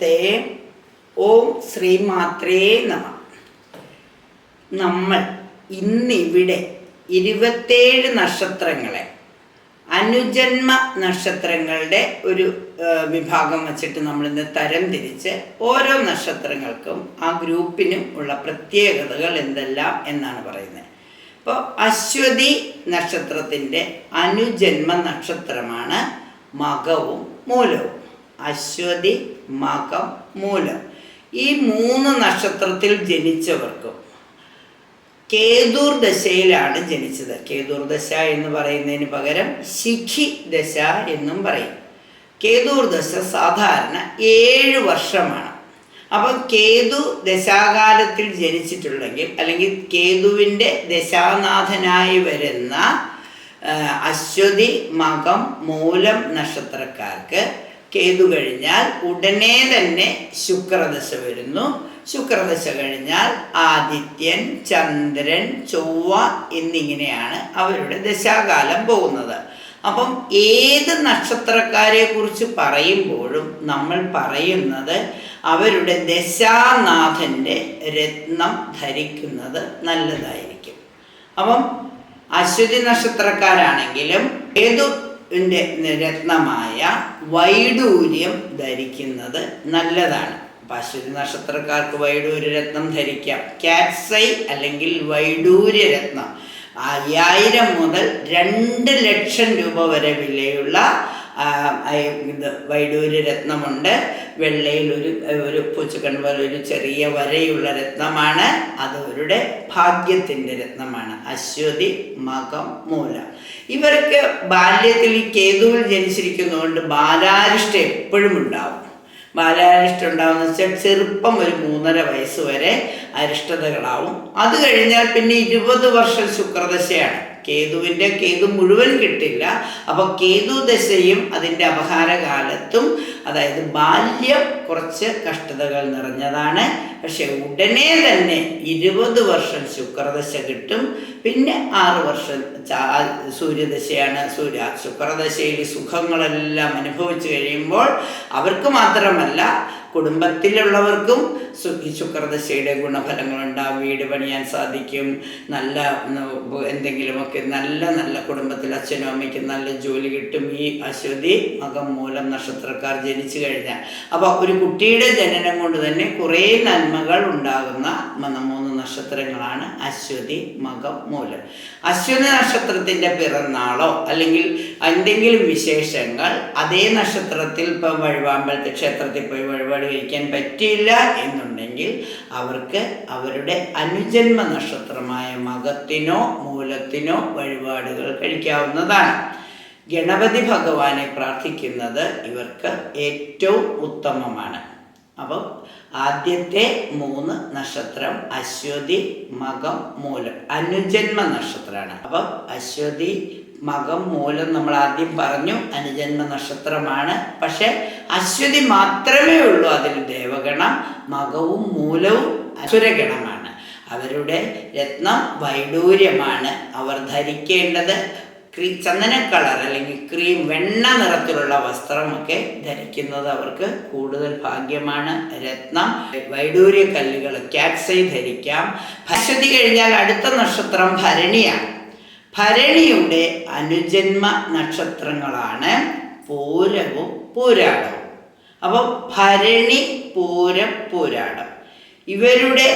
നമസ്തേ ഓം ശ്രീമാത്രേ നമ. നമ്മൾ ഇന്നിവിടെ ഇരുപത്തേഴ് നക്ഷത്രങ്ങളെ അനുജന്മ നക്ഷത്രങ്ങളുടെ ഒരു വിഭാഗം വച്ചിട്ട് നമ്മൾ ഇന്ന് തരം തിരിച്ച് ഓരോ നക്ഷത്രങ്ങൾക്കും ആ ഗ്രൂപ്പിനും ഉള്ള പ്രത്യേകതകൾ എന്തെല്ലാം എന്നാണ് പറയുന്നത്. അപ്പോൾ അശ്വതി നക്ഷത്രത്തിന്റെ അനുജന്മ നക്ഷത്രമാണ് മകവും മൂലവും. അശ്വതി മകം മൂലം. ഈ മൂന്ന് നക്ഷത്രത്തിൽ ജനിച്ചവർക്കും കേതൂർ ദശയിലാണ് ജനിച്ചത്. കേതൂർ ദശ എന്ന് പറയുന്നതിന് പകരം ശിഖി ദശ എന്നും പറയും. കേതൂർ ദശ സാധാരണ ഏഴ് വർഷമാണ്. അപ്പം കേതു ദശാകാലത്തിൽ ജനിച്ചിട്ടുണ്ടെങ്കിൽ അല്ലെങ്കിൽ കേതുവിന്റെ ദശാനാഥനായി വരുന്ന അശ്വതി മകം മൂലം നക്ഷത്രക്കാർക്ക് കേതു കഴിഞ്ഞാൽ ഉടനെ തന്നെ ശുക്രദശ വരുന്നു. ശുക്രദശ കഴിഞ്ഞാൽ ആദിത്യൻ ചന്ദ്രൻ ചൊവ്വ എന്നിങ്ങനെയാണ് അവരുടെ ദശാകാലം പോകുന്നത്. അപ്പം ഏത് നക്ഷത്രക്കാരെ കുറിച്ച് പറയുമ്പോഴും നമ്മൾ പറയുന്നത് അവരുടെ ദശാനാഥന്റെ രത്നം ധരിക്കുന്നത് നല്ലതായിരിക്കും. അപ്പം അശ്വതി നക്ഷത്രക്കാരാണെങ്കിലും ഏതുവിന്റെ രത്നമായ വൈഡൂര്യം ധരിക്കുന്നത് നല്ലതാണ്. അശ്വതി നക്ഷത്രക്കാർക്ക് വൈഡൂര്യ രത്നം ധരിക്കാം. കാറ്റ്സൈ അല്ലെങ്കിൽ വൈഡൂര്യ രത്നം. അയ്യായിരം മുതൽ രണ്ട് ലക്ഷം രൂപ വരെ വിലയുള്ള ഇത് വൈഡൂര്യ രത്നമുണ്ട്. വെള്ളയിൽ ഒരു ഒരു പൂച്ചക്കൺ പോലെ ഒരു ചെറിയ വരയുള്ള രത്നമാണ്. അത് അവരുടെ ഭാഗ്യത്തിന്റെ രത്നമാണ്. അശ്വതി മകം മൂലം. ഇവർക്ക് ബാല്യത്തിൽ ഈ കേതുവിൽ ജനിച്ചിരിക്കുന്നതുകൊണ്ട് ബാലാരിഷ്ട എപ്പോഴും ഉണ്ടാവും. ബാലാരിഷ്ട ഉണ്ടാവുന്ന വെച്ചാൽ ചെറുപ്പം ഒരു മൂന്നര വയസ്സ് വരെ അരിഷ്ടതകളാവും. അത് കഴിഞ്ഞാൽ പിന്നെ ഇരുപത് വർഷം ശുക്രദശയാണ്. കേതുവിന്റെ കേതു മുഴുവൻ കിട്ടില്ല. അപ്പോൾ കേതു ദശയും അതിന്റെ അപഹാരകാലത്തും അതായത് ബാല്യം കുറച്ച് കഷ്ടതകൾ നിറഞ്ഞതാണ്. പക്ഷെ ഉടനെ തന്നെ ഇരുപത് വർഷം ശുക്രദശ കിട്ടും. പിന്നെ ആറ് വർഷം സൂര്യദശയാണ്. സൂര്യ ശുക്രദശയിൽ സുഖങ്ങളെല്ലാം അനുഭവിച്ചു കഴിയുമ്പോൾ അവർക്ക് മാത്രമല്ല കുടുംബത്തിലുള്ളവർക്കും ശുക്രദശയുടെ ഗുണഫലങ്ങളുണ്ടാവും. വീട് പണിയാൻ സാധിക്കും. നല്ല എന്തെങ്കിലുമൊക്കെ നല്ല നല്ല കുടുംബത്തിൽ അച്ഛനും അമ്മയ്ക്കും നല്ല ജോലി കിട്ടും. ഈ അശ്വതി മകം മൂലം നക്ഷത്രക്കാർ ജനിച്ചു കഴിഞ്ഞാൽ. അപ്പോൾ ഒരു കുട്ടിയുടെ ജനനം കൊണ്ട് തന്നെ കുറേ നന്മകൾ ഉണ്ടാകുന്ന മൂന്ന് നക്ഷത്രങ്ങളാണ് അശ്വതി മകം മൂലം. അശ്വതി നക്ഷത്രത്തിന്റെ പിറന്നാളോ അല്ലെങ്കിൽ എന്തെങ്കിലും വിശേഷങ്ങൾ അതേ നക്ഷത്രത്തിൽ ഇപ്പം വഴിവാമ്പലത്തെ ക്ഷേത്രത്തിൽ പോയി വഴിപാട് കഴിക്കാൻ പറ്റിയില്ല എന്നുണ്ടെങ്കിൽ അവർക്ക് അവരുടെ അനുജന്മ നക്ഷത്രമായ മകത്തിനോ മൂലത്തിനോ വഴിപാടുകൾ കഴിക്കാവുന്നതാണ്. ഗണപതി ഭഗവാനെ പ്രാർത്ഥിക്കുന്നത് ഇവർക്ക് ഏറ്റവും ഉത്തമമാണ്. അപ്പം ആദ്യത്തെ മൂന്ന് നക്ഷത്രം അശ്വതി മകം മൂലം. അനുജന്മ നക്ഷത്രമാണ്. അപ്പം അശ്വതി മകം മൂലം നമ്മൾ ആദ്യം പറഞ്ഞു അനുജന്മ നക്ഷത്രമാണ്. പക്ഷെ അശ്വതി മാത്രമേ ഉള്ളൂ അതിൽ ദേവഗണം മകവും മൂലവും അസുരഗണമാണ്. അവരുടെ രത്നം വൈഡൂര്യമാണ്. അവർ ധരിക്കേണ്ടത് ക്രീ ചന്ദന കളർ അല്ലെങ്കിൽ ക്രീം വെണ്ണ നിറത്തിലുള്ള വസ്ത്രമൊക്കെ ധരിക്കുന്നത് അവർക്ക് കൂടുതൽ ഭാഗ്യമാണ്. രത്നം വൈഡൂര്യ കല്ലുകൾ ക്യാറ്റ്സൈ ധരിക്കാം. ഭക്ഷതി കഴിഞ്ഞാൽ അടുത്ത നക്ഷത്രം ഭരണിയാണ്. ഭരണിയുടെ അനുജന്മ നക്ഷത്രങ്ങളാണ് പൂരവും പൂരാടവും. അപ്പോൾ ഭരണി പൂരം പൂരാടം. ഇവരുടെ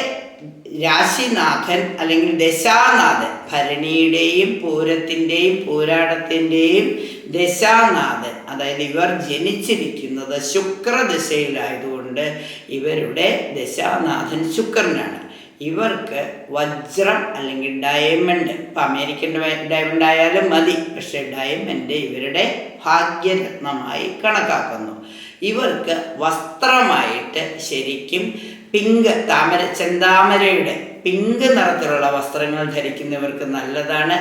രാശിനാഥൻ അല്ലെങ്കിൽ ദശാനാഥൻ ഭരണിയുടെയും പൂരത്തിന്റെയും പൂരാടത്തിന്റെയും ദശാനാഥൻ അതായത് ഇവർ ജനിച്ചിരിക്കുന്നത് ശുക്രദശയിലായതുകൊണ്ട് ഇവരുടെ ദശാനാഥൻ ശുക്രനാണ്. ഇവർക്ക് വജ്രം അല്ലെങ്കിൽ ഡയമണ്ട് ഇപ്പം അമേരിക്കൻ ഡയമണ്ട് ആയാലും മതി പക്ഷെ ഡയമണ്ട് ഇവരുടെ ഭാഗ്യരത്നമായി കണക്കാക്കുന്നു. ഇവർക്ക് വസ്ത്രമായിട്ട് ശരിക്കും പിങ്ക് താമര ചെന്താമരയുടെ പിങ്ക് നിറത്തിലുള്ള വസ്ത്രങ്ങൾ ധരിക്കുന്നവർക്ക് നല്ലതാണ്.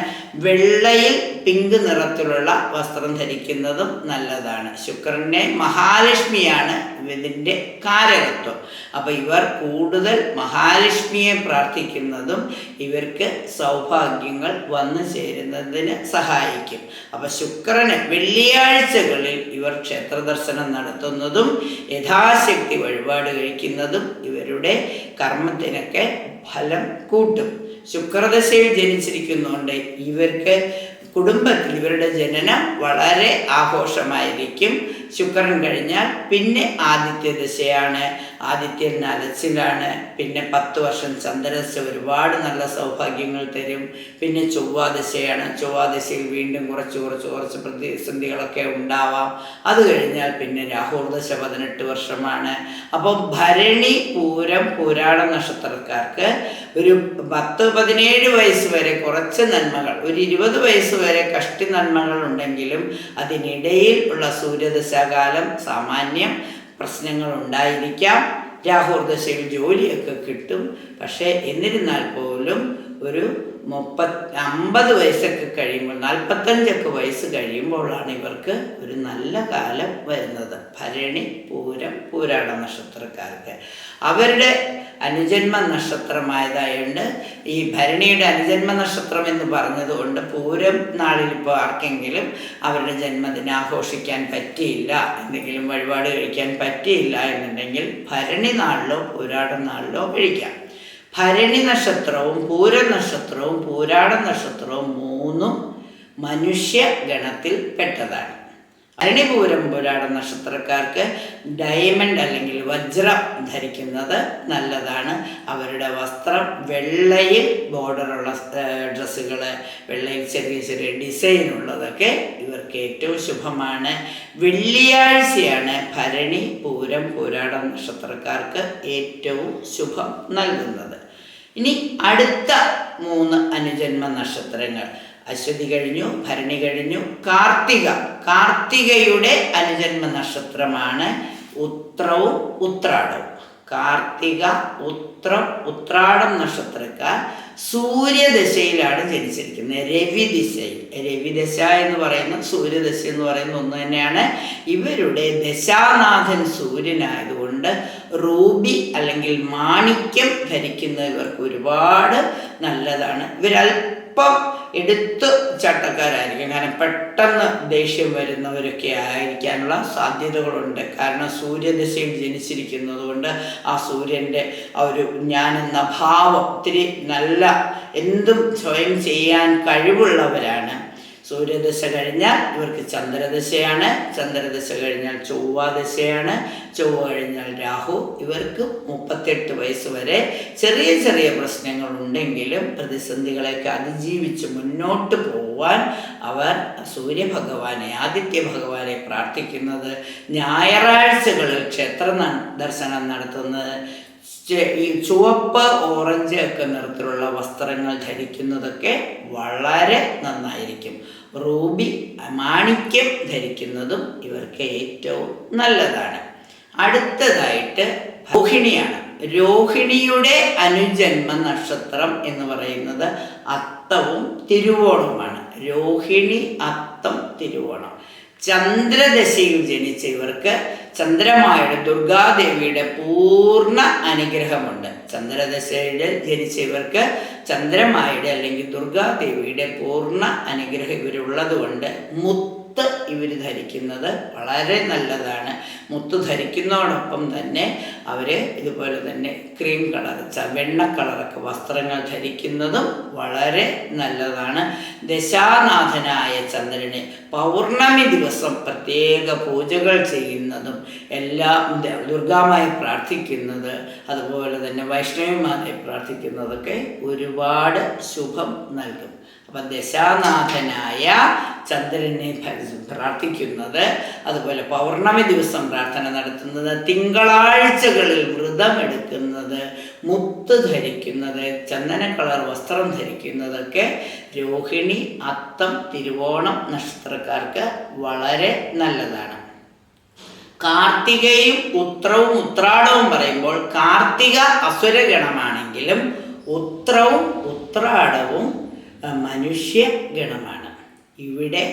വെള്ളയിൽ പിങ്ക് നിറത്തിലുള്ള വസ്ത്രം ധരിക്കുന്നതും നല്ലതാണ്. ശുക്രനെ മഹാലക്ഷ്മിയാണ് ഇതിന്റെ കാരകത്വം അപ്പോൾ ഇവർ കൂടുതൽ മഹാലക്ഷ്മിയെ പ്രാർത്ഥിക്കുന്നതും ഇവർക്ക് സൗഭാഗ്യങ്ങൾ വന്നു ചേരുന്നതിന് സഹായിക്കും. അപ്പോൾ ശുക്രന് വെള്ളിയാഴ്ചകളിൽ ഇവർ ക്ഷേത്രദർശനം നടത്തുന്നതും യഥാശക്തി വഴിപാട് കഴിക്കുന്നതും ഇവരുടെ കർമ്മത്തിനൊക്കെ ഫലം കൂട്ടും. ശുക്രദശയിൽ ജനിച്ചിരിക്കുന്നതുകൊണ്ട് ഇവർക്ക് കുടുംബത്തിൽ ഇവരുടെ ജനനം വളരെ ആഘോഷമായിരിക്കും. ശുക്രൻ കഴിഞ്ഞാൽ പിന്നെ ആദിത്യ ദശയാണ്. ആദിത്യൻ അലച്ചിലാണ്. പിന്നെ പത്ത് വർഷം ചന്ദ്രദശ ഒരുപാട് നല്ല സൗഭാഗ്യങ്ങൾ തരും. പിന്നെ ചൊവ്വാദശയാണ്. ചൊവ്വാദശയിൽ വീണ്ടും കുറച്ച് കുറച്ച് കുറച്ച് പ്രതിസന്ധികളൊക്കെ ഉണ്ടാവാം. അത് കഴിഞ്ഞാൽ പിന്നെ രാഹുർദശ പതിനെട്ട് വർഷമാണ്. അപ്പോൾ ഭരണി പൂരം പുരാണ നക്ഷത്രക്കാർക്ക് ഒരു പത്ത് പതിനേഴ് വയസ്സ് വരെ കുറച്ച് നന്മകൾ ഒരു ഇരുപത് വയസ്സ് വരെ കഷ്ടി നന്മകൾ ഉണ്ടെങ്കിലും അതിനിടയിൽ ഉള്ള സൂര്യദശാകാലം സാമാന്യം പ്രശ്നങ്ങൾ ഉണ്ടായിരിക്കാം രാഹുർദശയിൽ ജോലിയൊക്കെ കിട്ടും. പക്ഷേ എന്നിരുന്നാൽ പോലും ഒരു മുപ്പത് അമ്പത് വയസ്സൊക്കെ കഴിയുമ്പോൾ നാൽപ്പത്തഞ്ചൊക്കെ വയസ്സ് കഴിയുമ്പോഴാണ് ഇവർക്ക് ഒരു നല്ല കാലം വരുന്നത്. ഭരണി പൂരം പൂരാട നക്ഷത്രക്കാർക്ക്. അവരുടെ അനുജന്മ നക്ഷത്രമായതായതുകൊണ്ട് ഈ ഭരണിയുടെ അനുജന്മ നക്ഷത്രം എന്ന് പറഞ്ഞതുകൊണ്ട് പൂരം നാളിൽ ഇപ്പോൾ ആർക്കെങ്കിലും അവരുടെ ജന്മദിനം ആഘോഷിക്കാൻ പറ്റിയില്ല എന്തെങ്കിലും വഴിപാട് കഴിക്കാൻ പറ്റിയില്ല എന്നുണ്ടെങ്കിൽ ഭരണി നാളിലോ പൂരാട നാളിലോ കഴിക്കാം. ഭരണി നക്ഷത്രവും പൂര നക്ഷത്രവും പൂരാട നക്ഷത്രവും മൂന്നും മനുഷ്യ ഗണത്തിൽ പെട്ടതാണ്. ഭരണിപൂരം പുരാട നക്ഷത്രക്കാർക്ക് ഡയമണ്ട് അല്ലെങ്കിൽ വജ്രം ധരിക്കുന്നത് നല്ലതാണ്. അവരുടെ വസ്ത്രം വെള്ളയിൽ ബോർഡറുള്ള ഡ്രസ്സുകൾ വെള്ളയിൽ ചെറിയ ചെറിയ ഡിസൈൻ ഉള്ളതൊക്കെ ഇവർക്ക് ഏറ്റവും ശുഭമാണ്. വെള്ളിയാഴ്ചയാണ് ഭരണി പൂരം പുരാട നക്ഷത്രക്കാർക്ക് ഏറ്റവും ശുഭം നൽകുന്നത്. ഇനി അടുത്ത മൂന്ന് അനുജന്മ നക്ഷത്രങ്ങൾ. അശ്വതി കഴിഞ്ഞു ഭരണി കഴിഞ്ഞു. കാർത്തിക. കാർത്തികയുടെ അനുജന്മ നക്ഷത്രമാണ് ഉത്രവും ഉത്രാടവും. കാർത്തിക ഉത്രം ഉത്രാടം നക്ഷത്രക്കാർ സൂര്യദശയിലാണ് ജനിച്ചിരിക്കുന്നത്. രവിദിശയിൽ രവിദശ എന്ന് പറയുന്ന സൂര്യദശ എന്ന് പറയുന്ന ഒന്ന് തന്നെയാണ്. ഇവരുടെ ദശാനാഥൻ സൂര്യനായതുകൊണ്ട് റൂബി അല്ലെങ്കിൽ മാണിക്യം ധരിക്കുന്ന ഇവർക്ക് ഒരുപാട് നല്ലതാണ്. ഇവരല്പം എടുത്ത് ചട്ടക്കാരായിരിക്കും. കാരണം പെട്ടെന്ന് ദേഷ്യം വരുന്നവരൊക്കെ ആയിരിക്കാനുള്ള സാധ്യതകളുണ്ട്. കാരണം സൂര്യദശയിൽ ജനിച്ചിരിക്കുന്നത് കൊണ്ട് ആ സൂര്യന്റെ ആ ഒരു ഞാനെന്ന ഭാവം ഒത്തിരി നല്ല എന്തും സ്വയം ചെയ്യാൻ കഴിവുള്ളവരാണ്. സൂര്യദശ കഴിഞ്ഞാൽ ഇവർക്ക് ചന്ദ്രദശയാണ്. ചന്ദ്രദശ കഴിഞ്ഞാൽ ചൊവ്വാദശയാണ്. ചൊവ്വ കഴിഞ്ഞാൽ രാഹു. ഇവർക്ക് മുപ്പത്തെട്ട് വയസ്സ് വരെ ചെറിയ ചെറിയ പ്രശ്നങ്ങൾ ഉണ്ടെങ്കിലും പ്രതിസന്ധികളെയൊക്കെ അതിജീവിച്ച് മുന്നോട്ട് പോവാൻ അവർ സൂര്യഭഗവാനെ ആദിത്യ ഭഗവാനെ പ്രാർത്ഥിക്കുന്നത് ഞായറാഴ്ചകളിൽ ക്ഷേത്ര ദർശനം നടത്തുന്നത്. ഈ ചുവപ്പ് ഓറഞ്ച് ഒക്കെ നിറത്തിലുള്ള വസ്ത്രങ്ങൾ ധരിക്കുന്നതൊക്കെ വളരെ നന്നായിരിക്കും. റൂബി മാണിക്യം ധരിക്കുന്നതും ഇവർക്ക് ഏറ്റവും നല്ലതാണ്. അടുത്തതായിട്ട് രോഹിണിയാണ്. രോഹിണിയുടെ അനുജന്മ നക്ഷത്രം എന്ന് പറയുന്നത് അത്തവും തിരുവോണവുമാണ്. രോഹിണി അത്തം തിരുവോണം. ചന്ദ്രദശയിൽ ജനിച്ച ഇവർക്ക് ചന്ദ്രമായുടെ ദുർഗാദേവിയുടെ പൂർണ അനുഗ്രഹമുണ്ട്. ചന്ദ്രദശയിൽ ജനിച്ച ഇവർക്ക് ചന്ദ്രമായുടെ അല്ലെങ്കിൽ ദുർഗാദേവിയുടെ പൂർണ അനുഗ്രഹം ഇവരുള്ളത് കൊണ്ട് മുത്ത് ഇവർ ധരിക്കുന്നത് വളരെ നല്ലതാണ്. മുത്ത് ധരിക്കുന്നതോടൊപ്പം തന്നെ അവർ ഇതുപോലെ തന്നെ ക്രീം കളർ വെണ്ണ കളറൊക്കെ വസ്ത്രങ്ങൾ ധരിക്കുന്നതും വളരെ നല്ലതാണ്. ദശാനാഥനായ ചന്ദ്രനെ പൗർണമി ദിവസം പ്രത്യേക പൂജകൾ ചെയ്യുന്നതും എല്ലാം ദുർഗാമായി പ്രാർത്ഥിക്കുന്നത് അതുപോലെ തന്നെ വൈഷ്ണവിമാരെ പ്രാർത്ഥിക്കുന്നതൊക്കെ ഒരുപാട് ശുഭം നൽകും. അപ്പം ദശാനാഥനായ ചന്ദ്രനെ പ്രാർത്ഥിക്കുന്നത്. അതുപോലെ പൗർണമി ദിവസം പ്രാർത്ഥന നടത്തുന്നത്. തിങ്കളാഴ്ചകളിൽ വ്രതമെടുക്കുന്നത് മുത്ത് ധരിക്കുന്നത്. ചന്ദന കളർ വസ്ത്രം ധരിക്കുന്നതൊക്കെ രോഹിണി അത്തം തിരുവോണം നക്ഷത്രക്കാർക്ക് വളരെ നല്ലതാണ്. കാർത്തികയും ഉത്രവും ഉത്രാടവും പറയുമ്പോൾ കാർത്തിക അസുരഗണമാണെങ്കിലും ഉത്രവും ഉത്രാടവും ആ, മനുഷ്യ ഗണമാണ് ഇവിടെ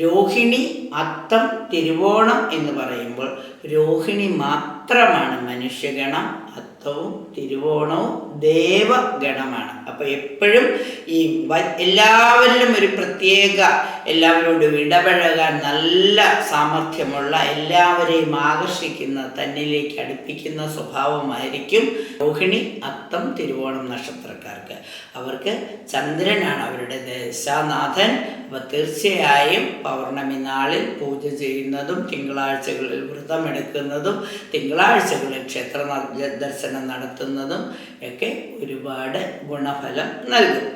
രോഹിണി അത്തം തിരുവോണം എന്ന് പറയുമ്പോൾ രോഹിണി മാത്രമാണ് മനുഷ്യഗണം അത്തവും തിരുവോണവും ദേവഗണമാണ്. അപ്പോൾ എപ്പോഴും ഈ എല്ലാവരിലും ഒരു പ്രത്യേക എല്ലാവരോടും ഇടപഴകാൻ നല്ല സാമർഥ്യമുള്ള എല്ലാവരെയും ആകർഷിക്കുന്ന തന്നിലേക്ക് അടുപ്പിക്കുന്ന സ്വഭാവമായിരിക്കും രോഹിണി അത്തം തിരുവോണം നക്ഷത്രക്കാർക്ക്. അവർക്ക് ചന്ദ്രനാണ് അവരുടെ ദേശാനാഥൻ. അപ്പോൾ തീർച്ചയായും പൗർണമി നാളിൽ പൂജ ചെയ്യുന്നതും തിങ്കളാഴ്ചകളിൽ വ്രതമെടുക്കുന്നതും തിങ്കളാഴ്ചകളിൽ ക്ഷേത്ര ന- ദർശനം നടത്തുന്നതും ഒക്കെ ഒരുപാട് ഗുണഫലം നൽകും.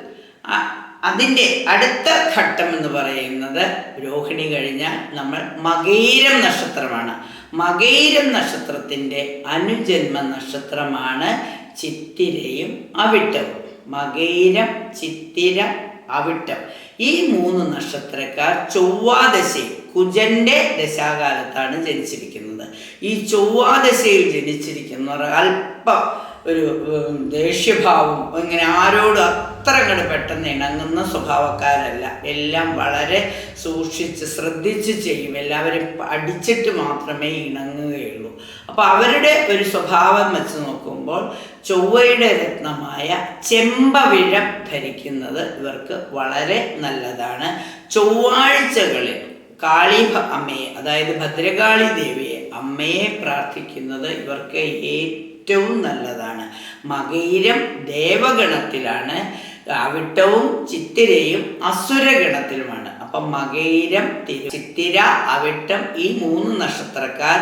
അതിന്റെ അടുത്ത ഘട്ടം എന്ന് പറയുന്നത് രോഹിണി കഴിഞ്ഞാൽ നമ്മൾ മകീരം നക്ഷത്രമാണ്. മകൈരം നക്ഷത്രത്തിന്റെ അനുജന്മ നക്ഷത്രമാണ് ചിത്തിരയും അവിട്ടവും. മകൈരം ചിത്തിര അവിട്ടം. ഈ മൂന്ന് നക്ഷത്രക്കാർ ചൊവ്വാദശയിൽ കുജന്റെ ദശാകാലത്താണ് ജനിച്ചിരിക്കുന്നത്. ഈ ചൊവ്വാദശയിൽ ജനിച്ചിരിക്കുന്നവർ അല്പം ഒരു ദേഷ്യഭാവം ഇങ്ങനെ ആരോട് അത്ര അങ്ങോട്ട് പെട്ടെന്ന് ഇണങ്ങുന്ന സ്വഭാവക്കാരല്ല. എല്ലാം വളരെ സൂക്ഷിച്ച് ശ്രദ്ധിച്ച് ചെയ്യും. എല്ലാവരും അടിച്ചിട്ട് മാത്രമേ ഇണങ്ങുകയുള്ളൂ. അപ്പോൾ അവരുടെ ഒരു സ്വഭാവം വെച്ച് നോക്കുമ്പോൾ ചൊവ്വയുടെ രത്നമായ ചെമ്പവിഴം ധരിക്കുന്നത് ഇവർക്ക് വളരെ നല്ലതാണ്. ചൊവ്വാഴ്ചകളിൽ കാളി അമ്മയെ അതായത് ഭദ്രകാളി ദേവിയെ അമ്മയെ പ്രാർത്ഥിക്കുന്നത് ഇവർക്ക് ഏറ്റവും നല്ലതാണ്. മകയിരം ദേവഗണത്തിലാണ് അവിട്ടവും ചിത്തിരയും അസുരഗണത്തിലുമാണ്. അപ്പം മകയിരം തിരു ചിത്തിര അവിട്ടം ഈ മൂന്ന് നക്ഷത്രക്കാർ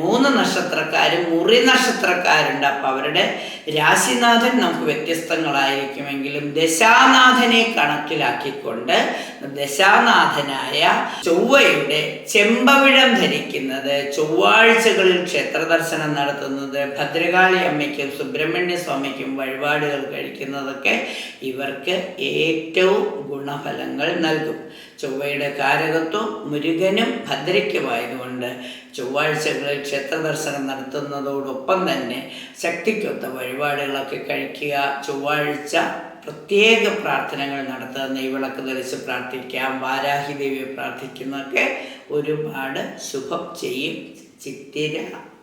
മൂന്ന് നക്ഷത്രക്കാരും മുറി നക്ഷത്രക്കാരുണ്ട്. അപ്പം അവരുടെ രാശിനാഥൻ നമുക്ക് വ്യത്യസ്തങ്ങളായിരിക്കുമെങ്കിലും ദശാനാഥനെ കണക്കിലാക്കിക്കൊണ്ട് ദശാനാഥനായ ചൊവ്വയുടെ ചെമ്പവിഴം ധരിക്കുന്നത് ചൊവ്വാഴ്ചകളിൽ ക്ഷേത്ര ദർശനം നടത്തുന്നത് ഭദ്രകാളി അമ്മയ്ക്കും സുബ്രഹ്മണ്യ സ്വാമിക്കും വഴിപാടുകൾ കഴിക്കുന്നതൊക്കെ ഇവർക്ക് ഏറ്റവും ഗുണഫലങ്ങൾ നൽകും. ചൊവ്വയുടെ കാരകത്വം മുരുകനും ഭദ്രയ്ക്കുമായതുകൊണ്ട് ചൊവ്വാഴ്ചകളിൽ ക്ഷേത്ര ദർശനം നടത്തുന്നതോടൊപ്പം തന്നെ ശക്തിക്കൊത്ത വഴിപാടുകളൊക്കെ കഴിക്കുക. ചൊവ്വാഴ്ച പ്രത്യേക പ്രാർത്ഥനകൾ നടത്തുക. നെയ്വിളക്ക് തെളിച്ച് പ്രാർത്ഥിക്കാം. വാരാഹി ദേവിയെ പ്രാർത്ഥിക്കുന്നതൊക്കെ ഒരുപാട് ശുഭം ചെയ്യും. ചിത്തിര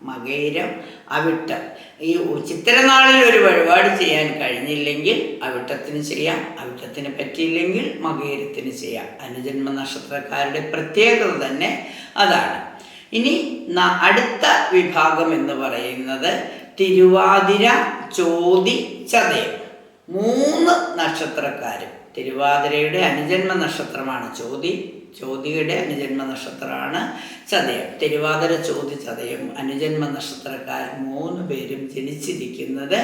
മകയിരം അവിട്ടം. ഈ ചിത്രനാളിൽ ഒരു വഴിപാട് ചെയ്യാൻ കഴിഞ്ഞില്ലെങ്കിൽ അവിട്ടത്തിന് ചെയ്യാം അവിട്ടത്തിന് പറ്റിയില്ലെങ്കിൽ മകയിരത്തിന് ചെയ്യാം. അനുജന്മ നക്ഷത്രക്കാരുടെ പ്രത്യേകത തന്നെ അതാണ്. ഇനി അടുത്ത വിഭാഗം എന്ന് പറയുന്നത് തിരുവാതിര ചോതി ചതയം. മൂന്ന് നക്ഷത്രക്കാരും. തിരുവാതിരയുടെ അനുജന്മ നക്ഷത്രമാണ് ചോതി ചോതിയുടെ അനുജന്മ നക്ഷത്രമാണ് ചതയം. തിരുവാതിര ചോതി ചതയം അനുജന്മ നക്ഷത്രക്കാർ മൂന്ന് പേരും ജനിച്ചിരിക്കുന്നത്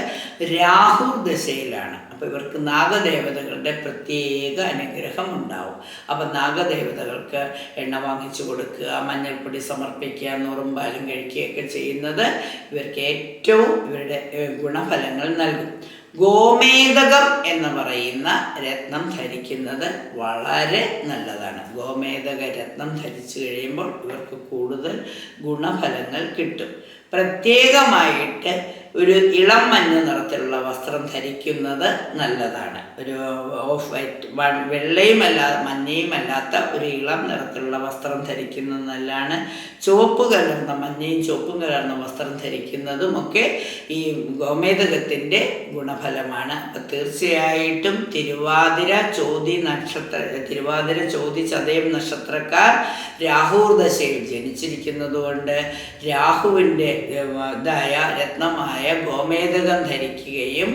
രാഹു ദശയിലാണ്. അപ്പോൾ ഇവർക്ക് നാഗദേവതകളുടെ പ്രത്യേക അനുഗ്രഹം ഉണ്ടാവും. അപ്പം നാഗദേവതകൾക്ക് എണ്ണ വാങ്ങിച്ചു കൊടുക്കുക മഞ്ഞൾപ്പൊടി സമർപ്പിക്കുക നൂറും പാലും കഴിക്കുകയൊക്കെ ചെയ്യുന്നത് ഇവർക്ക് ഏറ്റവും ഇവരുടെ ഗുണഫലങ്ങൾ നൽകും. ഗോമേതകം എന്ന് പറയുന്ന രത്നം ധരിക്കുന്നത് വളരെ നല്ലതാണ്. ഗോമേതക രത്നം ധരിച്ചു കഴിയുമ്പോൾ ഇവർക്ക് കൂടുതൽ ഗുണഫലങ്ങൾ കിട്ടും. പ്രത്യേകമായിട്ട് ഒരു ഇളം മഞ്ഞ നിറത്തിലുള്ള വസ്ത്രം ധരിക്കുന്നത് നല്ലതാണ്. ഒരു ഓഫ് വൈറ്റ് വെള്ളയുമല്ലാ മഞ്ഞയുമല്ലാത്ത ഒരു ഇളം നിറത്തിലുള്ള വസ്ത്രം ധരിക്കുന്നത് നല്ലതാണ്. ചുവപ്പ് കലർന്ന മഞ്ഞയും ചുവപ്പും കലർന്ന വസ്ത്രം ധരിക്കുന്നതുമൊക്കെ ഈ ഗോമേതകത്തിന്റെ ഗുണഫലമാണ്. അപ്പം തീർച്ചയായിട്ടും തിരുവാതിര ചോതി നക്ഷത്ര തിരുവാതിര ചോതി ചതയം നക്ഷത്രക്കാർ രാഹുർ ദശയിൽ ജനിച്ചിരിക്കുന്നതുകൊണ്ട് രാഹുവിന്റെ ഇതായ രത്നമായ ഗോമേതകം ധരിക്കുകയും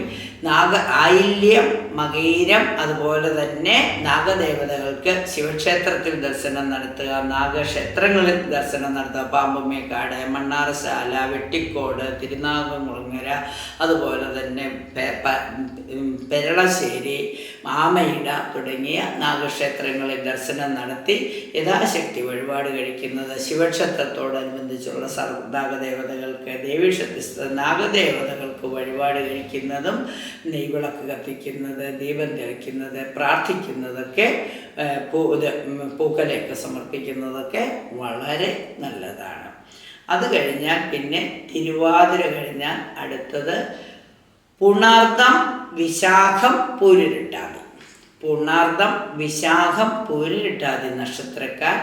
നാഗ ആയില്യം മകീരം അതുപോലെ തന്നെ നാഗദേവതകൾക്ക് ശിവക്ഷേത്രത്തിൽ ദർശനം നടത്തുക നാഗക്ഷേത്രങ്ങളിൽ ദർശനം നടത്തുക പാമ്പുമേക്കാട് മണ്ണാറശാല വെട്ടിക്കോട് തിരുനാഗമുളങ്ങര അതുപോലെ തന്നെ പെരളശ്ശേരി മാമയിട തുടങ്ങിയ നാഗക്ഷേത്രങ്ങളിൽ ദർശനം നടത്തി യഥാശക്തി വഴിപാട് കഴിക്കുന്നത് ശിവക്ഷേത്രത്തോടനുബന്ധിച്ചുള്ള സർവ നാഗദേവതകൾക്ക് ദേവീക്ഷേത്ര നാഗദേവതകൾക്ക് വഴിപാട് കഴിക്കുന്നതും നെയ്വിളക്ക് കത്തിക്കുന്നത് ദീപം തെളിക്കുന്നത് പ്രാർത്ഥിക്കുന്നതൊക്കെ പൂ പൂക്കലയൊക്കെ സമർപ്പിക്കുന്നതൊക്കെ വളരെ നല്ലതാണ്. അത് കഴിഞ്ഞാൽ പിന്നെ തിരുവാതിര കഴിഞ്ഞാൽ അടുത്തത് പുണർദം വിശാഖം പൂരിട്ടാതി പുണർദം വിശാഖം പൂരിട്ടാതി നക്ഷത്രക്കാർ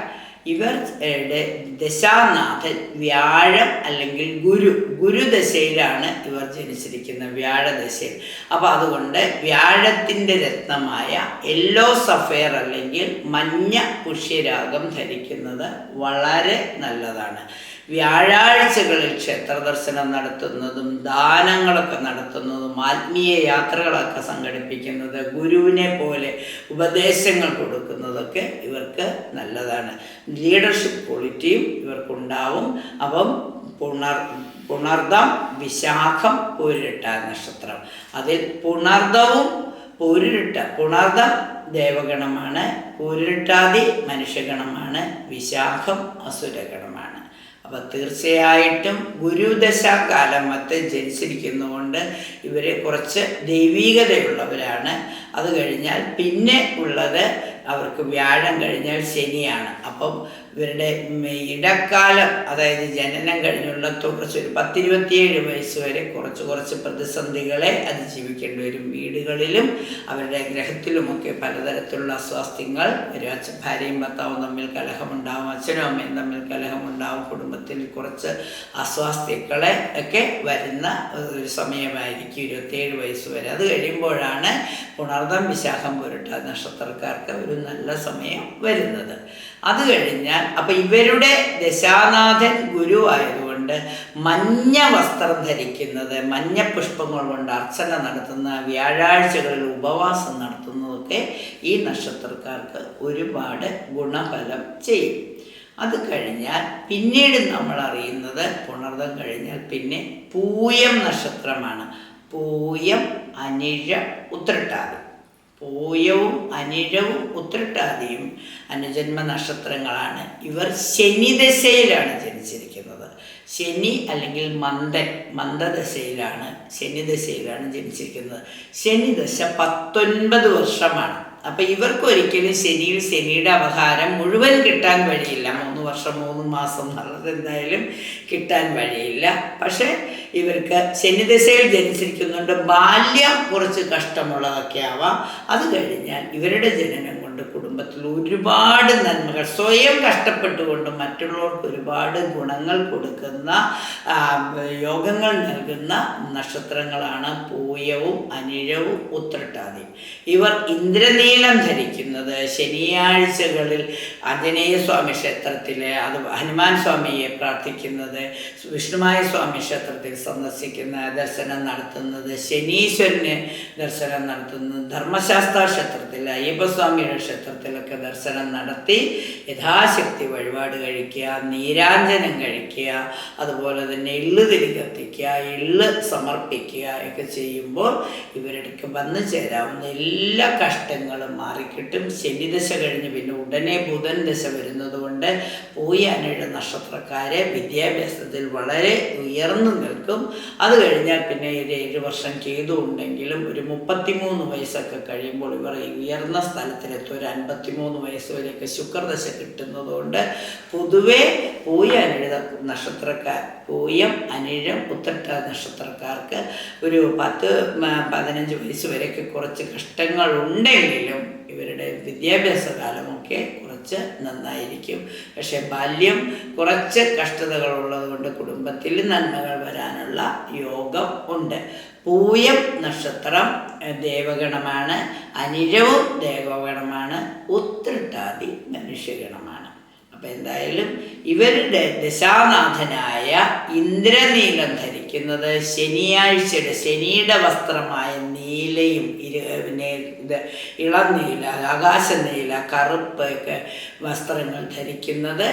ഇവരുടെ ദശാനാഥൻ വ്യാഴം അല്ലെങ്കിൽ ഗുരു ഗുരുദശയിലാണ് ഇവർ ജനിച്ചിരിക്കുന്നത് വ്യാഴദശയിൽ. അപ്പോൾ അതുകൊണ്ട് വ്യാഴത്തിന്റെ രത്നമായ യെല്ലോ സഫയർ അല്ലെങ്കിൽ മഞ്ഞ പുഷ്യരാഗം ധരിക്കുന്നത് വളരെ നല്ലതാണ്. വ്യാഴാഴ്ചകളിൽ ക്ഷേത്ര ദർശനം നടത്തുന്നതും ദാനങ്ങളൊക്കെ നടത്തുന്നതും ആത്മീയ യാത്രകളൊക്കെ സംഘടിപ്പിക്കുന്നത് ഗുരുവിനെ പോലെ ഉപദേശങ്ങൾ കൊടുക്കുന്നതൊക്കെ ഇവർക്ക് നല്ലതാണ്. ലീഡർഷിപ്പ് ക്വാളിറ്റിയും ഇവർക്കുണ്ടാവും. അപ്പം പുണർ പുണർദം വിശാഖം പൂരിട്ട നക്ഷത്രം. അതിൽ പുണർദവും പൂരിട്ട പുണർദം ദേവഗണമാണ് പൂരിട്ടാതി മനുഷ്യഗണമാണ് വിശാഖം അസുരഗണമാണ് അപ്പം തീർച്ചയായിട്ടും ഗുരുദശാകാലമത്ത് ജനിച്ചിരിക്കുന്നതുകൊണ്ട് ഇവർ കുറച്ച് ദൈവീകതയുള്ളവരാണ്. അത് കഴിഞ്ഞാൽ പിന്നെ ഉള്ളത് അവർക്ക് വ്യാഴം കഴിഞ്ഞാൽ ശനിയാണ്. അപ്പം ഇവരുടെ ഇടക്കാലം അതായത് ജനനം കഴിഞ്ഞുള്ള തുടർച്ച ഒരു പത്തിരുപത്തിയേഴ് വയസ്സ് വരെ കുറച്ച് കുറച്ച് പ്രതിസന്ധികളെ അതിജീവിക്കേണ്ടി വരും. വീടുകളിലും അവരുടെ ഗ്രഹത്തിലുമൊക്കെ പലതരത്തിലുള്ള അസ്വാസ്ഥ്യങ്ങൾ ഒരു അച്ഛൻ ഭാര്യയും ഭർത്താവും തമ്മിൽ കലഹമുണ്ടാവും അച്ഛനും അമ്മയും തമ്മിൽ കലഹമുണ്ടാവും. കുടുംബത്തിൽ കുറച്ച് അസ്വാസ്ഥ്യങ്ങളെ ഒക്കെ വരുന്ന ഒരു സമയമായിരിക്കും ഇരുപത്തിയേഴ് വയസ്സ് വരെ. അത് കഴിയുമ്പോഴാണ് പുണർദം വിശാഖം പുരട്ട നക്ഷത്രക്കാർക്ക് ഒരു നല്ല സമയം വരുന്നത്. അത് കഴിഞ്ഞാൽ അപ്പം ഇവരുടെ ദശാനാഥൻ ഗുരു ആയതുകൊണ്ട് മഞ്ഞ വസ്ത്രം ധരിക്കുന്നത് മഞ്ഞ പുഷ്പങ്ങൾ കൊണ്ട് അർച്ചന നടത്തുന്ന വ്യാഴാഴ്ചകളിൽ ഉപവാസം നടത്തുന്നതൊക്കെ ഈ നക്ഷത്രക്കാർക്ക് ഒരുപാട് ഗുണഫലം ചെയ്യും. അത് കഴിഞ്ഞാൽ പിന്നീട് നമ്മൾ അറിയുന്നത് പുണർദം കഴിഞ്ഞാൽ പിന്നെ പൂയം നക്ഷത്രമാണ്. പൂയം അനിഴ ഉത്രട്ടാതി. പൂയവും അനിഴവും ഉത്രട്ടാതിയും അനുജന്മ നക്ഷത്രങ്ങളാണ് ഇവർ ശനിദശയിലാണ് ജനിച്ചിരിക്കുന്നത്. ശനി അല്ലെങ്കിൽ മന്ദൻ മന്ദദശയിലാണ് ശനിദശയിലാണ് ജനിച്ചിരിക്കുന്നത്. ശനിദശ പത്തൊൻപത് വർഷമാണ്. അപ്പം ഇവർക്ക് ഒരിക്കലും ശനിയിൽ ശനിയുടെ അപഹാരം മുഴുവൻ കിട്ടാൻ വഴിയില്ല. മൂന്ന് വർഷം മൂന്ന് മാസം എന്നുള്ളത് എന്തായാലും കിട്ടാൻ വഴിയില്ല. പക്ഷേ ഇവർക്ക് ശനിദശയിൽ ജനിച്ചിരിക്കുന്നുണ്ട്. ബാല്യം കുറച്ച് കഷ്ടമുള്ളതൊക്കെ ആവാം. അത് കഴിഞ്ഞാൽ ഇവരുടെ ജനനം കുടുംബത്തിൽ ഒരുപാട് നന്മകൾ സ്വയം കഷ്ടപ്പെട്ടുകൊണ്ട് മറ്റുള്ളവർക്ക് ഒരുപാട് ഗുണങ്ങൾ കൊടുക്കുന്ന യോഗങ്ങൾ നൽകുന്ന നക്ഷത്രങ്ങളാണ് പൂയവും അനിഴവും ഉത്രട്ടാതി. ഇവർ ഇന്ദ്രനീലം ധരിക്കുന്നത് ശനിയാഴ്ചകളിൽ ആഞ്ജനേയ സ്വാമി ക്ഷേത്രത്തിൽ അത് ഹനുമാൻ സ്വാമിയെ പ്രാർത്ഥിക്കുന്നത് വിഷ്ണുമായ സ്വാമി ക്ഷേത്രത്തിൽ സന്ദർശിക്കുന്ന ദർശനം നടത്തുന്നത് ശനീശ്വരന് ദർശനം നടത്തുന്നത് ധർമ്മശാസ്ത്ര ക്ഷേത്രത്തിൽ അയ്യപ്പസ്വാമിയുടെ ക്ഷേത്രത്തിലൊക്കെ ദർശനം നടത്തി യഥാശക്തി വഴിപാട് കഴിക്കുക നീരാഞ്ജനം കഴിക്കുക അതുപോലെ തന്നെ എള്ള് തിരി കത്തിക്കുക എള്ള് സമർപ്പിക്കുക ഒക്കെ ചെയ്യുമ്പോൾ ഇവരുടെ വന്നു ചേരാവുന്ന എല്ലാ കഷ്ടങ്ങളും മാറിക്കിട്ടും. ശനിദശ കഴിഞ്ഞ് പിന്നെ ഉടനെ ബുധൻ ദശ വരുന്നത് കൊണ്ട് പൂയാനയുടെ നക്ഷത്രക്കാരെ വിദ്യാഭ്യാസത്തിൽ വളരെ ഉയർന്നു നിൽക്കും. അത് കഴിഞ്ഞാൽ പിന്നെ ഒരു ഏഴ് വർഷം ചെയ്തുണ്ടെങ്കിലും ഒരു മുപ്പത്തിമൂന്ന് വയസ്സൊക്കെ കഴിയുമ്പോൾ ഇവർ ഉയർന്ന സ്ഥലത്തിലെത്തും. ഒരു അൻപത്തിമൂന്ന് വയസ്സ് വരെയൊക്കെ ശുക്രദശ കിട്ടുന്നതുകൊണ്ട് പൊതുവെ പൂയ അനിഴ നക്ഷത്രക്കാർ പൂയം അനിഴം ഉത്തട്ട നക്ഷത്രക്കാർക്ക് ഒരു പത്ത് പതിനഞ്ച് വയസ്സ് വരെയൊക്കെ കുറച്ച് കഷ്ടങ്ങളുണ്ടെങ്കിലും ഇവരുടെ വിദ്യാഭ്യാസ കാലമൊക്കെ കുറച്ച് നന്നായിരിക്കും. പക്ഷെ ബാല്യം കുറച്ച് കഷ്ടതകൾ ഉള്ളതുകൊണ്ട് കുടുംബത്തിൽ നന്മകൾ വരാനുള്ള യോഗം ഉണ്ട്. പൂയം നക്ഷത്രം ദേവഗണമാണ്. അനിരവും ദേവഗണമാണ്. ഉത്രട്ടാതി മനുഷ്യഗണമാണ്. അപ്പം എന്തായാലും ഇവരുടെ ദശാനാഥനായ ഇന്ദ്രനീലം ധരിക്കുന്നത് ശനിയാഴ്ചയുടെ ശനിയുടെ വസ്ത്രമായ നീലയും ഇരു പിന്നെ ഇത് ഇളം നീല ആകാശ നീല കറുപ്പ് ഒക്കെ വസ്ത്രങ്ങൾ ധരിക്കുന്നത്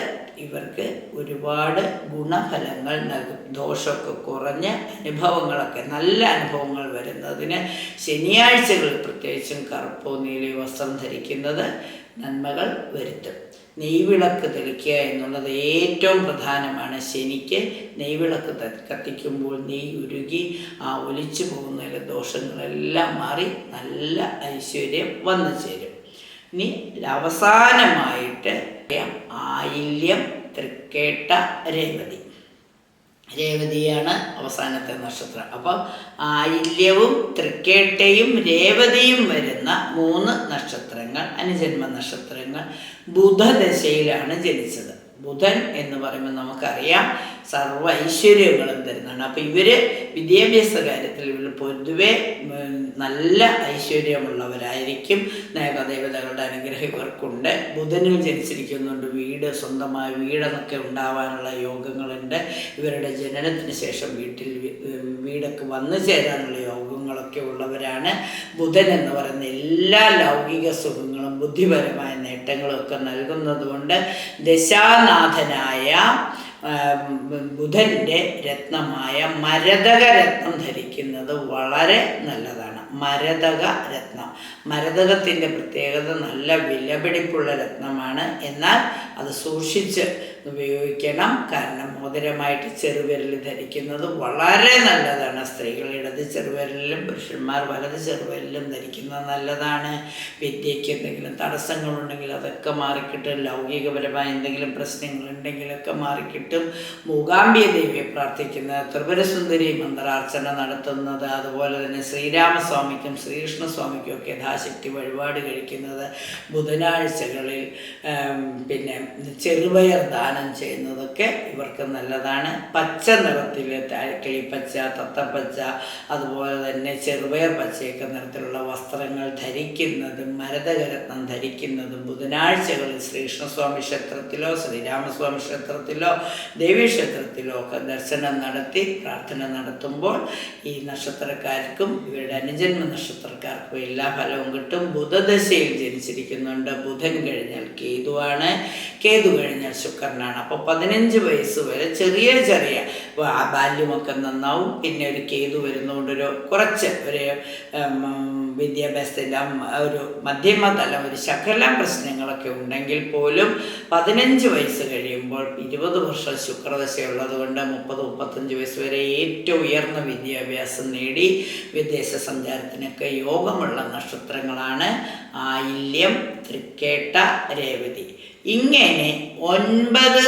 ഇവർക്ക് ഒരുപാട് ഗുണഫലങ്ങൾ നൽകും. ദോഷമൊക്കെ കുറഞ്ഞ് അനുഭവങ്ങളൊക്കെ നല്ല അനുഭവങ്ങൾ വരുന്നതിന് ശനിയാഴ്ചകൾ പ്രത്യേകിച്ചും കറുപ്പോ നീലയോ വസ്ത്രം ധരിക്കുന്നത് നന്മകൾ വരുത്തും. നെയ്വിളക്ക് തെളിക്കുക എന്നുള്ളത് ഏറ്റവും പ്രധാനമാണ്. ശനിക്ക് നെയ്വിളക്ക് കത്തിക്കുമ്പോൾ നെയ് ഉരുകി ആ ഒലിച്ചു പോകുന്നതിലെ ദോഷങ്ങളെല്ലാം മാറി നല്ല ഐശ്വര്യം വന്നു ചേരും. ഇനി അവസാനമായിട്ട് ആയില്യം തൃക്കേട്ട രേവതി. രേവതിയാണ് അവസാനത്തെ നക്ഷത്രം. അപ്പോൾ ആയില്യവും തൃക്കേട്ടയും രേവതിയും വരുന്ന മൂന്ന് നക്ഷത്രങ്ങൾ അനുജന്മ നക്ഷത്രങ്ങൾ ബുധദശയിലാണ് ജനിച്ചത്. ബുധൻ എന്ന് പറയുമ്പോൾ നമുക്കറിയാം സർവ ഐശ്വര്യങ്ങളും തരുന്നതാണ്. അപ്പം ഇവർ വിദ്യാഭ്യാസ കാര്യത്തിൽ ഇവർ പൊതുവെ നല്ല ഐശ്വര്യമുള്ളവരായിരിക്കും. നേകദേവതകളുടെ അനുഗ്രഹം ഇവർക്കുണ്ട്. ബുധനിൽ ജനിച്ചിരിക്കുന്നുണ്ട് വീട് സ്വന്തമായ വീടെന്നൊക്കെ ഉണ്ടാവാനുള്ള യോഗങ്ങളുണ്ട്. ഇവരുടെ ജനനത്തിന് ശേഷം വീട്ടിൽ വീടൊക്കെ വന്നു ചേരാനുള്ള യോഗങ്ങളൊക്കെ ഉള്ളവരാണ് ബുധൻ എന്ന് പറയുന്ന എല്ലാ ലൗകിക സുഖങ്ങളും ബുദ്ധിപരമായ നേട്ടങ്ങളും നൽകുന്നത് നൽകുന്നതുകൊണ്ട് ദശാനാഥനായ ബുധന്റെ രത്നമായ മരതക രത്നം ധരിക്കുന്നത് വളരെ നല്ലതാണ്. മരതക രത്നം. മരതകത്തിന്റെ പ്രത്യേകത നല്ല വിലപിടിപ്പുള്ള രത്നമാണ്. എന്നാൽ അത് സൂക്ഷിച്ച് ഉപയോഗിക്കണം. കാരണം മോതിരമായിട്ട് ചെറുവിരൽ ധരിക്കുന്നത് വളരെ നല്ലതാണ്. സ്ത്രീകൾ ഇടത് ചെറുവിരലിലും പുരുഷന്മാർ വലത് ചെറുവിരലിലും ധരിക്കുന്നത് നല്ലതാണ്. വിദ്യയ്ക്ക് എന്തെങ്കിലും തടസ്സങ്ങളുണ്ടെങ്കിൽ അതൊക്കെ മാറിക്കിട്ടും. ലൗകികപരമായ എന്തെങ്കിലും പ്രശ്നങ്ങളുണ്ടെങ്കിലൊക്കെ മാറിക്കിട്ടും. മൂകാംബിയ ദേവിയെ പ്രാർത്ഥിക്കുന്നത് ത്രിപുരസുന്ദരി മന്ത്രാർച്ചന നടത്തുന്നത്. അതുപോലെ തന്നെ ശ്രീരാമസ്വാമിക്കും ശ്രീകൃഷ്ണസ്വാമിക്കും ഒക്കെ യഥാശക്തി വഴിപാട് കഴിക്കുന്നത് ബുധനാഴ്ചകളിൽ പിന്നെ ചെറുപയർ ദാനം ചെയ്യുന്നതൊക്കെ ഇവർക്ക് നല്ലതാണ്. പച്ച നിറത്തിൽ കിളിപ്പച്ച തത്തപ്പച്ച അതുപോലെ തന്നെ ചെറുപയർ പച്ചയൊക്കെ നിറത്തിലുള്ള വസ്ത്രങ്ങൾ ധരിക്കുന്നതും മരതകരത്നം ധരിക്കുന്നതും ബുധനാഴ്ചകളിൽ ശ്രീകൃഷ്ണസ്വാമി ക്ഷേത്രത്തിലോ ശ്രീരാമസ്വാമി ക്ഷേത്രത്തിലോ ദേവീക്ഷേത്രത്തിലോ ഒക്കെ ദർശനം നടത്തി പ്രാർത്ഥന നടത്തുമ്പോൾ ഈ നക്ഷത്രക്കാർക്കും ഇവരുടെ അനുജന്മ നക്ഷത്രക്കാർക്കും എല്ലാ ഫലവും കിട്ടും. ബുധദശയിൽ ജനിച്ചിരിക്കുന്നുണ്ട്. ബുധൻ കഴിഞ്ഞാൽ കേതുവാണ്. കേതു കഴിഞ്ഞാൽ ശുക്രനാണ്. അപ്പോൾ പതിനഞ്ച് വയസ്സ് വരെ ചെറിയ ചെറിയ ബാല്യമൊക്കെ നന്നാവും. പിന്നെ ഒരു കേതു വരുന്നതുകൊണ്ട് ഒരു കുറച്ച് ഒരു ഉം, വിദ്യാഭ്യാസത്തിൽ ഒരു മധ്യമ തലം ഒരു ശകലം പ്രശ്നങ്ങളൊക്കെ ഉണ്ടെങ്കിൽ പോലും പതിനഞ്ച് വയസ്സ് കഴിയുമ്പോൾ ഇരുപത് വർഷം ശുക്രദശയുള്ളത് കൊണ്ട് മുപ്പത് മുപ്പത്തഞ്ച് വയസ്സ് വരെ ഏറ്റവും ഉയർന്ന വിദ്യാഭ്യാസം നേടി വിദേശ സഞ്ചാരത്തിനൊക്കെ യോഗമുള്ള നക്ഷത്രങ്ങളാണ് ആയില്യം തൃക്കേട്ട രേവതി. ഇങ്ങനെ ഒൻപത്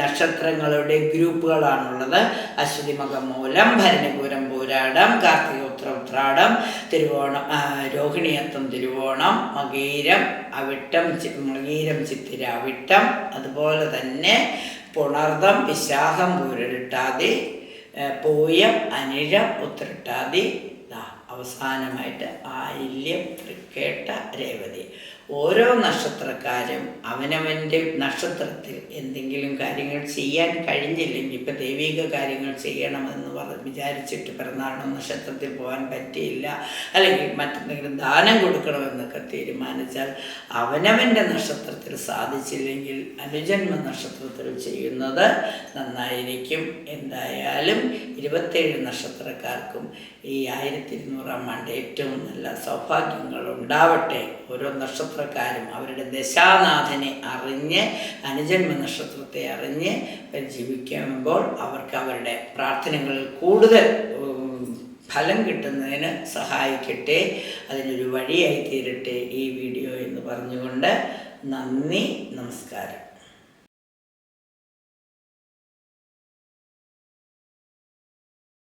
നക്ഷത്രങ്ങളുടെ ഗ്രൂപ്പുകളാണുള്ളത്. അശ്വതി മകമൂലം ഭരണപൂരം പോരാടം കാർത്തിക ഉത്ര ഉത്രാടം തിരുവോണം രോഹിണിയത്തം തിരുവോണം മകീരം അവിട്ടം മകീരം ചിത്തിര അവിട്ടം അതുപോലെ തന്നെ പുണർദം വിശാഖം പൂരട്ടാതി പൂയം അനിഴം ഉത്രട്ടാതി അവസാനമായിട്ട് ആയില്യം തൃക്കേട്ട രേവതി. ഓരോ നക്ഷത്രക്കാരും അവനവന്റെ നക്ഷത്രത്തിൽ എന്തെങ്കിലും കാര്യങ്ങൾ ചെയ്യാൻ കഴിഞ്ഞില്ലെങ്കിൽ ഇപ്പം ദൈവിക കാര്യങ്ങൾ ചെയ്യണമെന്ന് പറഞ്ഞ് വിചാരിച്ചിട്ട് പിറന്നാളിന് നക്ഷത്രത്തിൽ പോകാൻ പറ്റിയില്ല. അല്ലെങ്കിൽ മറ്റെന്തെങ്കിലും ദാനം കൊടുക്കണമെന്നൊക്കെ തീരുമാനിച്ചാൽ അവനവന്റെ നക്ഷത്രത്തിൽ സാധിച്ചില്ലെങ്കിൽ അനുജന്മ നക്ഷത്രത്തിൽ ചെയ്യുന്നത് നന്നായിരിക്കും. എന്തായാലും ഇരുപത്തേഴ് നക്ഷത്രക്കാർക്കും ഈ ആയിരത്തി ഇരുന്നൂറാം ആണ്ട് ഏറ്റവും നല്ല സൗഭാഗ്യങ്ങൾ ഉണ്ടാവട്ടെ. ഓരോ നക്ഷത്രക്കാരും അവരുടെ ദശാനാഥനെ അറിഞ്ഞ് അനുജന്മ നക്ഷത്രത്തെ അറിഞ്ഞ് ജീവിക്കുമ്പോൾ അവർക്ക് അവരുടെ പ്രാർത്ഥനകളിൽ കൂടുതൽ ഫലം കിട്ടുന്നതിന് സഹായിക്കട്ടെ. അതിനൊരു വഴിയായി തീരട്ടെ ഈ വീഡിയോ എന്ന് പറഞ്ഞുകൊണ്ട് നന്ദി നമസ്കാരം.